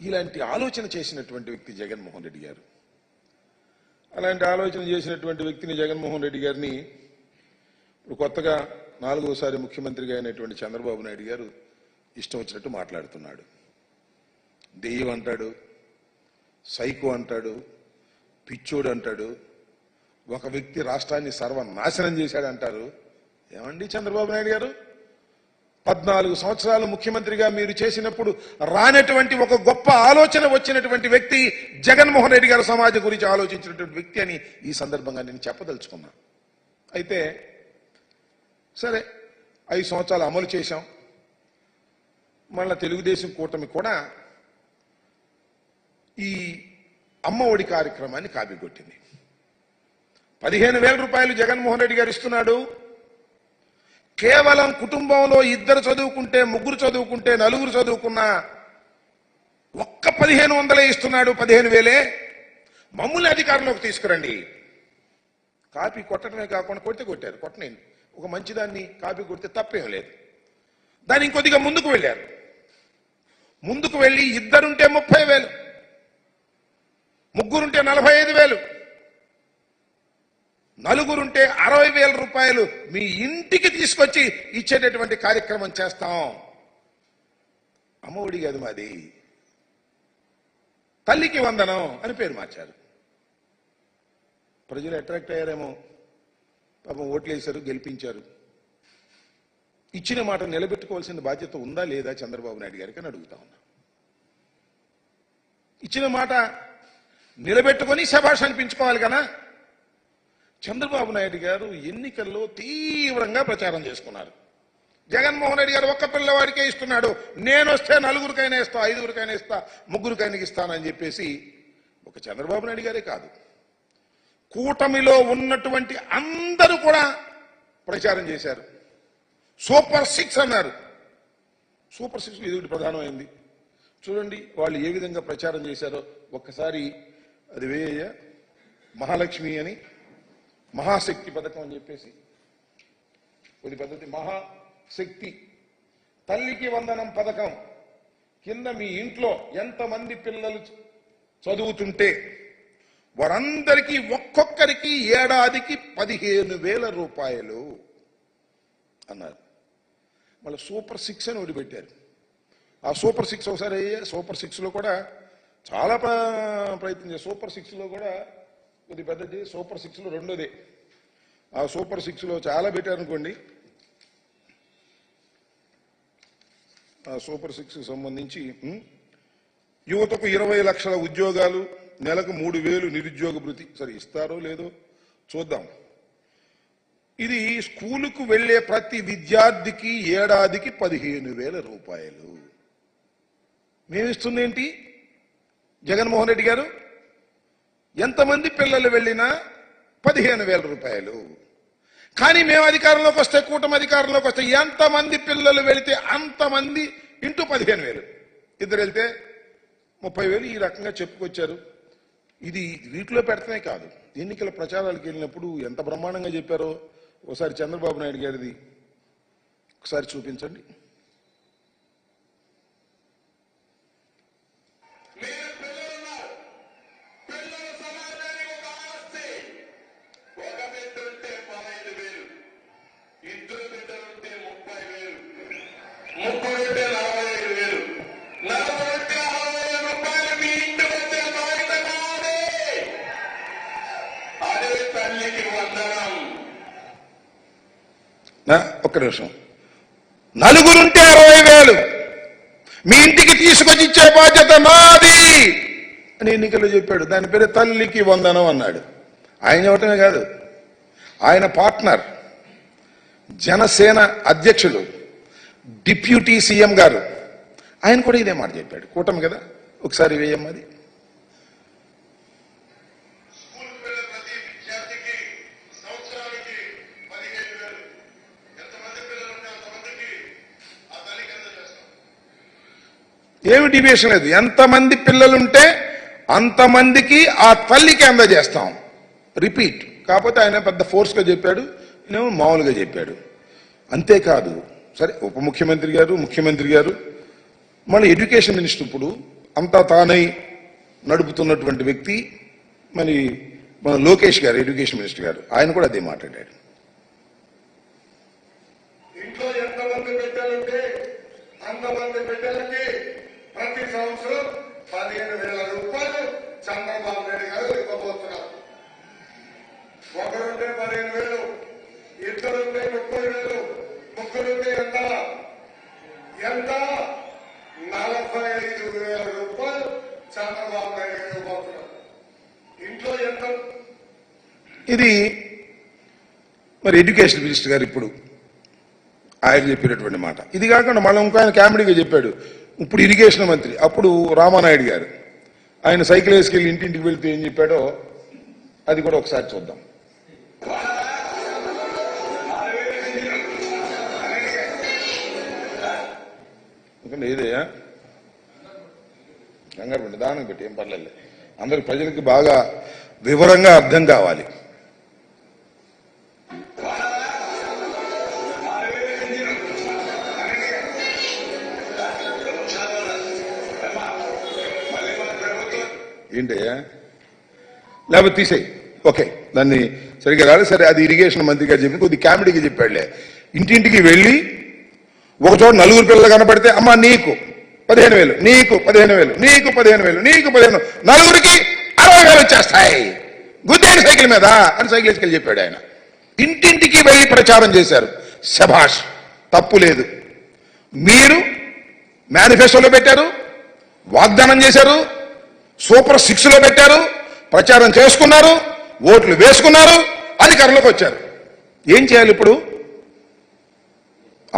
ఇలాంటి ఆలోచన చేసినటువంటి వ్యక్తి జగన్మోహన్ రెడ్డి గారు. అలాంటి ఆలోచన చేసినటువంటి వ్యక్తిని జగన్మోహన్ రెడ్డి గారిని ఇప్పుడు కొత్తగా నాలుగోసారి ముఖ్యమంత్రిగా అయినటువంటి చంద్రబాబు నాయుడు గారు ఇష్టం వచ్చినట్టు మాట్లాడుతున్నాడు. దెయ్యం అంటాడు సైకో అంటాడు పిచ్చోడు అంటాడు ఒక వ్యక్తి రాష్ట్రాన్ని సర్వనాశనం చేశాడు అంటారు. ఏమండి చంద్రబాబు నాయుడు గారు? పద్నాలుగు సంవత్సరాలు ముఖ్యమంత్రిగా మీరు చేసినప్పుడు రానటువంటి ఒక గొప్ప ఆలోచన వచ్చినటువంటి వ్యక్తి జగన్మోహన్ రెడ్డి గారు సమాజం గురించి ఆలోచించినటువంటి వ్యక్తి అని ఈ సందర్భంగా నేను చెప్పదలుచుకున్నాను అయితే సరే ఐదు సంవత్సరాలు అమలు చేశాం. మళ్ళా తెలుగుదేశం కూటమి కూడా ఈ అమ్మ ఒడి కార్యక్రమాన్ని కాపీకొట్టింది. పదిహేను వేల రూపాయలు జగన్మోహన్ రెడ్డి గారు ఇస్తున్నాడు. కేవలం కుటుంబంలో ఇద్దరు చదువుకుంటే ముగ్గురు చదువుకుంటే నలుగురు చదువుకున్నా ఒక్క పదిహేను వందలే ఇస్తున్నాడు పదిహేను వేలే. మమ్మల్ని అధికారంలోకి తీసుకురండి. కాపీ కొట్టడమే కాకుండా కొడితే కొట్టారు. కొట్టనండి ఒక మంచిదాన్ని కాపీ కొడితే తప్పేం లేదు. దాన్ని ఇంకొద్దిగా ముందుకు వెళ్ళారు. ముందుకు వెళ్ళి ఇద్దరుంటే ముప్పై వేలు ముగ్గురుంటే నలభై ఐదు వేలు. నలుగురుంటే అరవై వేల రూపాయలు మీ ఇంటికి తీసుకొచ్చి ఇచ్చేటటువంటి కార్యక్రమం చేస్తాం. అమ్మఒడి కాదు మాది. తల్లికి వందనం అని పేరు మార్చారు. ప్రజలు అట్రాక్ట్ అయ్యారేమో. పాపం ఓట్లేశారు గెలిపించారు. ఇచ్చిన మాట నిలబెట్టుకోవాల్సిన బాధ్యత ఉందా లేదా చంద్రబాబు నాయుడు గారికి అని అడుగుతా ఉన్నా. ఇచ్చిన మాట నిలబెట్టుకొని శభాష్ అనిపించుకోవాలి కదా? చంద్రబాబు నాయుడు గారు ఎన్నికల్లో తీవ్రంగా ప్రచారం చేసుకున్నారు. జగన్మోహన్ రెడ్డి గారు ఒక్క పిల్లవాడికే ఇస్తున్నాడు. నేను వస్తే నలుగురికైనా ఇస్తా ఐదుగురికైనా ఇస్తా ముగ్గురికైనా ఇస్తానని చెప్పేసి ఒక చంద్రబాబు నాయుడు గారే కాదు. కూటమిలో ఉన్నటువంటి అందరూ కూడా ప్రచారం చేశారు. సూపర్ సిక్స్ అన్నారు. సూపర్ సిక్స్ ఇది ఒకటి ప్రధానమైంది. చూడండి వాళ్ళు ఏ విధంగా ప్రచారం చేశారో. ఒక్కసారి అది వేయ మహాలక్ష్మి అని మహాశక్తి పథకం అని చెప్పేసి. కొద్ది పద్ధతి మహాశక్తి. తల్లికి వందనం పథకం. కింద మీ ఇంట్లో ఎంతమంది పిల్లలు చదువుతుంటే వారందరికీ ఒక్కొక్కరికి ఏడాదికి పదిహేను వేల రూపాయలు అన్నారు. మళ్ళీ సూపర్ సిక్స్ అని ఒకటి ఆ సూపర్ సిక్స్ ఒకసారి సూపర్ సిక్స్లో కూడా చాలా ప్రయత్నం చేశారు. సూపర్ సిక్స్లో కూడా కొద్ది పెద్దది సూపర్ సిక్స్లో రెండోది. ఆ సూపర్ సిక్స్లో చాలా పెట్టారు అనుకోండి. ఆ సూపర్ సిక్స్ సంబంధించి యువతకు ఇరవై లక్షల ఉద్యోగాలు నెలకు మూడు వేలు నిరుద్యోగ భృతి. సరే ఇస్తారో లేదో చూద్దాం. ఇది స్కూలుకు వెళ్ళే ప్రతి విద్యార్థికి ఏడాదికి పదిహేను వేల రూపాయలు. మేమిస్తుంది ఏంటి జగన్మోహన్ రెడ్డి గారు? ఎంతమంది పిల్లలు వెళ్ళినా పదిహేను వేల రూపాయలు. కానీ మేము అధికారంలోకి వస్తే కూటమి అధికారంలోకి వస్తే ఎంతమంది పిల్లలు వెళితే అంతమంది ఇంటూ పదిహేను వేలు. ఇద్దరు వెళ్తే ముప్పై వేలు ఈ రకంగా చెప్పుకొచ్చారు. ఇది వీటిలో పెడతనే కాదు. ఎన్నికల ప్రచారాలకు వెళ్ళినప్పుడు ఎంత బ్రహ్మాండంగా చెప్పారో ఒకసారి చంద్రబాబు నాయుడు గారిది ఒకసారి చూపించండి. ఒక్క నిమిషం నలుగురుంటే అరవై వేలు. మీ ఇంటికి తీసుకొచ్చి ఇచ్చే బాధ్యత మాది అని ఎన్నికల్లో చెప్పాడు. దాని పేరు తల్లికి వందనం అన్నాడు. ఆయన చెప్పటమే కాదు. ఆయన పార్ట్నర్ జనసేన అధ్యక్షులు డిప్యూటీ సీఎం గారు. ఆయన కూడా ఇదే మాట చెప్పాడు. కూటమి కదా? ఒకసారి వేయమ్మది స్కూల్కి వెళ్ళే ప్రతి విద్యార్థికి సంవత్సరానికి పదిహేను వేలు ఎంతమంది పిల్లలు ఉంటే అంతమందికి ఆ తల్లికి అందజేస్తాం ఏమి డివియేషన్ లేదు. ఎంతమంది పిల్లలుంటే అంతమందికి ఆ తల్లికి అందజేస్తాం రిపీట్ కాకపోతే ఆయన పెద్ద ఫోర్స్గా చెప్పాడు నేను మామూలుగా చెప్పాడు. అంతేకాదు. సరే ఉప ముఖ్యమంత్రి గారు ముఖ్యమంత్రి గారు మన ఎడ్యుకేషన్ మినిస్టర్ ఇప్పుడు అంతా తానై నడుపుతున్నటువంటి వ్యక్తి మరి మన లోకేష్ గారు ఎడ్యుకేషన్ మినిస్టర్ గారు ఆయన కూడా అదే మాట్లాడాడు ఇంట్లో ఎంతమంది పెట్టాలంటే అంతమంది బిడ్డలకి ప్రతి సంవత్సరం పదిహేను వేల రూపాయలు చంద్రబాబు నాయుడు గారు ఇవ్వబోతున్నారు ఒకరుంటే పదిహేను వేలు ఇద్దరుంటే ముప్పై వేలు ముగ్గురుంటే ఎంత? ఎంత? నలభై ఐదు వేల రూపాయలు చంద్రబాబు నాయుడు గారు ఇవ్వబోతున్నారు ఇంట్లో ఎంత? ఇది మరి ఎడ్యుకేషన్ మినిస్టర్ గారు ఇప్పుడు ఆయన చెప్పినటువంటి మాట. ఇది కాకుండా మళ్ళీ ఇంకో ఆయన కామెడీగా చెప్పాడు. ఇప్పుడు ఇరిగేషన్ మంత్రి అప్పుడు రామానాయుడు గారు. ఆయన సైకిల్ వేసుకెళ్ళి ఇంటింటికి వెళ్తే ఏం చెప్పాడో అది కూడా ఒకసారి చూద్దాం. ఎందుకంటే ఏదయ్యా కంగారు పెట్టి దానం పెట్టి ఏం పర్లేదు అందరికి ప్రజలకి బాగా వివరంగా అర్థం కావాలి. ఏంటయ్యా? లేకపోతే తీసేయి. ఓకే. దాన్ని సరిగ్గా రాలేదు సరే అది ఇరిగేషన్ మంత్రి గారు చెప్పి కొద్ది కామెడీకి చెప్పాడులే. ఇంటింటికి వెళ్ళి ఒక చోట నలుగురు పిల్లలు కనపడితే అమ్మ నీకు పదిహేను వేలు నీకు పదిహేను వేలు నీకు పదిహేను వేలు నీకు పదిహేను నలుగురికి అరవై వేలు వచ్చేస్తాయి. గుద్దేడు సైకిల్ మీద అని సైకిల్ వేసుకెళ్ళి చెప్పాడు ఆయన. ఇంటింటికి వెళ్ళి ప్రచారం చేశారు. శభాష్ తప్పు లేదు. మీరు మేనిఫెస్టోలో పెట్టారు వాగ్దానం చేశారు సూపర్ సిక్స్లో పెట్టారు ప్రచారం చేసుకున్నారు ఓట్లు వేసుకున్నారు అధికారంలోకి వచ్చారు. ఏం చేయాలి ఇప్పుడు?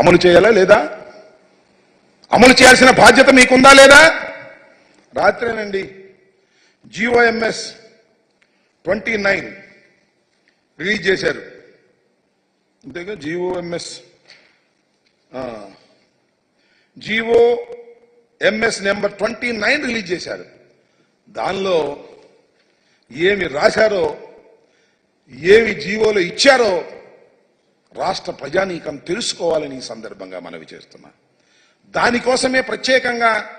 అమలు చేయాలా లేదా? అమలు చేయాల్సిన బాధ్యత మీకుందా లేదా? రాత్రేనండి. జిఓఎంఎస్ ట్వంటీ నైన్ రిలీజ్ చేశారు. అంతేగా GOMS GO MS number twenty nine release చేశారు. దానిలో ఏమి రాశారో ఏమి జీవోలో ఇచ్చారో రాష్ట్ర ప్రజానీకం తెలుసుకోవాలని ఈ సందర్భంగా మనవి చేస్తున్నా. దానికోసమే ప్రత్యేకంగా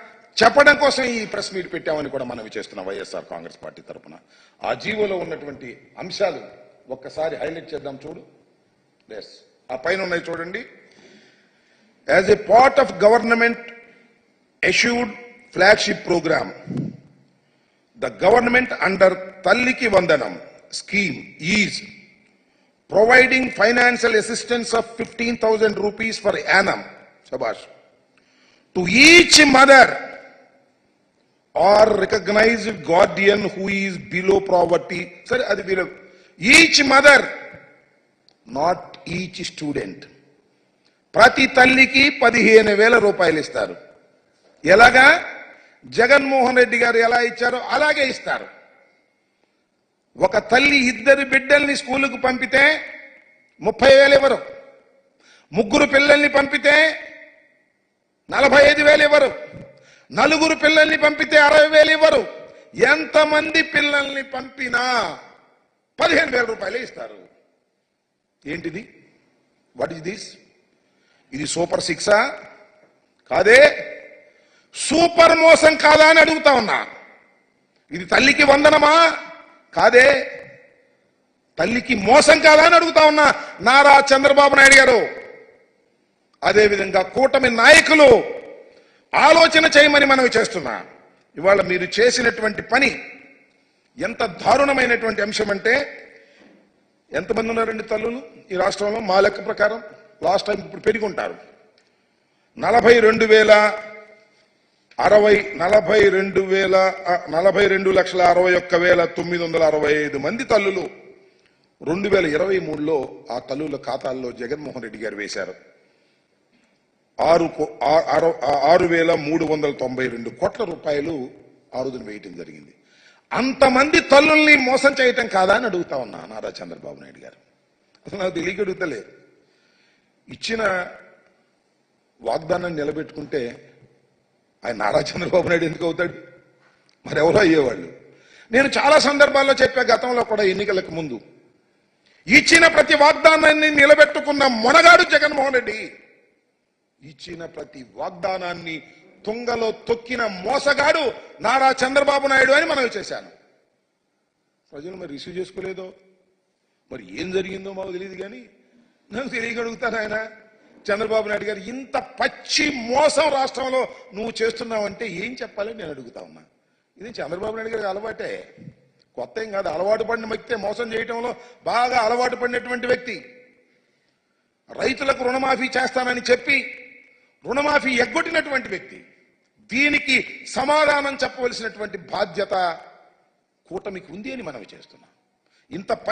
చెప్పడం కోసం ఈ ప్రెస్ మీట్ పెట్టామని కూడా మనవి చేస్తున్నాం వైఎస్ఆర్ కాంగ్రెస్ పార్టీ తరఫున ఆ జీవోలో ఉన్నటువంటి అంశాలు ఒక్కసారి హైలైట్ చేద్దాం చూడు. ఎస్ ఆ పైన ఉన్నాయి చూడండి. As a part of government issued flagship programme the government under Talliki Vandanam scheme is providing financial assistance of 15,000 rupees per annum, Shabash, to each mother or recognized guardian who is below poverty. Sorry, అది below. Each mother, not each student. ప్రతి తల్లికి పదిహేను వేల రూపాయలు ఇస్తారు ఎలాగా జగన్మోహన్ రెడ్డి గారు ఎలా ఇచ్చారో అలాగే ఇస్తారు. ఒక తల్లి ఇద్దరు బిడ్డల్ని స్కూలుకు పంపితే ముప్పై వేలు ఇవ్వరు. ముగ్గురు పిల్లల్ని పంపితే నలభై ఐదు వేలు ఇవ్వరు. నలుగురు పిల్లల్ని పంపితే అరవై వేలు ఇవ్వరు. ఎంతమంది పిల్లల్ని పంపినా పదిహేను వేల రూపాయలే ఇస్తారు. ఏంటిది? వాట్ ఇస్ దిస్ ఇది సూపర్ సిక్సా కాదే? సూపర్ మోసం కాదా అని అడుగుతా ఉన్నా ఇది తల్లికి వందనమా? కాదే. తల్లికి మోసం కాదా అని అడుగుతా ఉన్నా నారా చంద్రబాబు నాయుడు గారు. అదేవిధంగా కూటమి నాయకులు ఆలోచన చేయమని మనవి చేస్తున్నా. ఇవాళ మీరు చేసినటువంటి పని ఎంత దారుణమైనటువంటి అంశం అంటే ఎంతమంది ఉన్నారండి తల్లులు ఈ రాష్ట్రంలో? మా లెక్క ప్రకారం లాస్ట్ టైం ఇప్పుడు పెరిగి ఉంటారు. నలభై రెండు వేల అరవై నలభై రెండు వేల నలభై రెండు లక్షల అరవై ఒక్క వేల తొమ్మిది వందల అరవై ఐదు మంది తల్లులు. రెండు వేల ఇరవై మూడులో ఆ తల్లుల ఖాతాల్లో జగన్మోహన్ రెడ్డి గారు వేశారు. ఆరు కో- ఆ- ఆరు- ఆరు వేల మూడు వందల తొంభై రెండు కోట్ల రూపాయలు ఆ రోజున వేయటం జరిగింది. అంతమంది తల్లుల్ని మోసం చేయటం కాదా అని అడుగుతా ఉన్నా నారా చంద్రబాబు నాయుడు గారు. అసలు నాకు తెలియక అడుగుతలే ఇచ్చిన వాగ్దానాన్ని నిలబెట్టుకుంటే ఆయన నారా చంద్రబాబు నాయుడు ఎందుకు అవుతాడు? మరి ఎవరో అయ్యేవాళ్ళు? నేను చాలా సందర్భాల్లో చెప్పే గతంలో కూడా ఎన్నికలకు ముందు ఇచ్చిన ప్రతి వాగ్దానాన్ని నిలబెట్టుకున్న మొనగాడు జగన్మోహన్ రెడ్డి ఇచ్చిన ప్రతి వాగ్దానాన్ని తుంగలో తొక్కిన మోసగాడు నారా చంద్రబాబు నాయుడు అని మనవి చేశాను. ప్రజలు మరి రిసీవ్ చేసుకోలేదో? మరి ఏం జరిగిందో మాకు తెలియదు కానీ నాకు తెలియగలుగుతాను ఆయన. చంద్రబాబు నాయుడు గారు ఇంత పచ్చి మోసం రాష్ట్రంలో నువ్వు చేస్తున్నావంటే ఏం చెప్పాలని నేను అడుగుతా ఉన్నా. ఇది చంద్రబాబు నాయుడు గారికి అలవాటే. కొత్త ఏం కాదు అలవాటు పడిన వ్యక్తే మోసం చేయటంలో బాగా అలవాటు పడినటువంటి వ్యక్తి. రైతులకు రుణమాఫీ చేస్తానని చెప్పి రుణమాఫీ ఎగ్గొట్టినటువంటి వ్యక్తి. దీనికి సమాధానం చెప్పవలసినటువంటి బాధ్యత కూటమికి ఉంది అని మనవి చేస్తున్నాం. ఇంత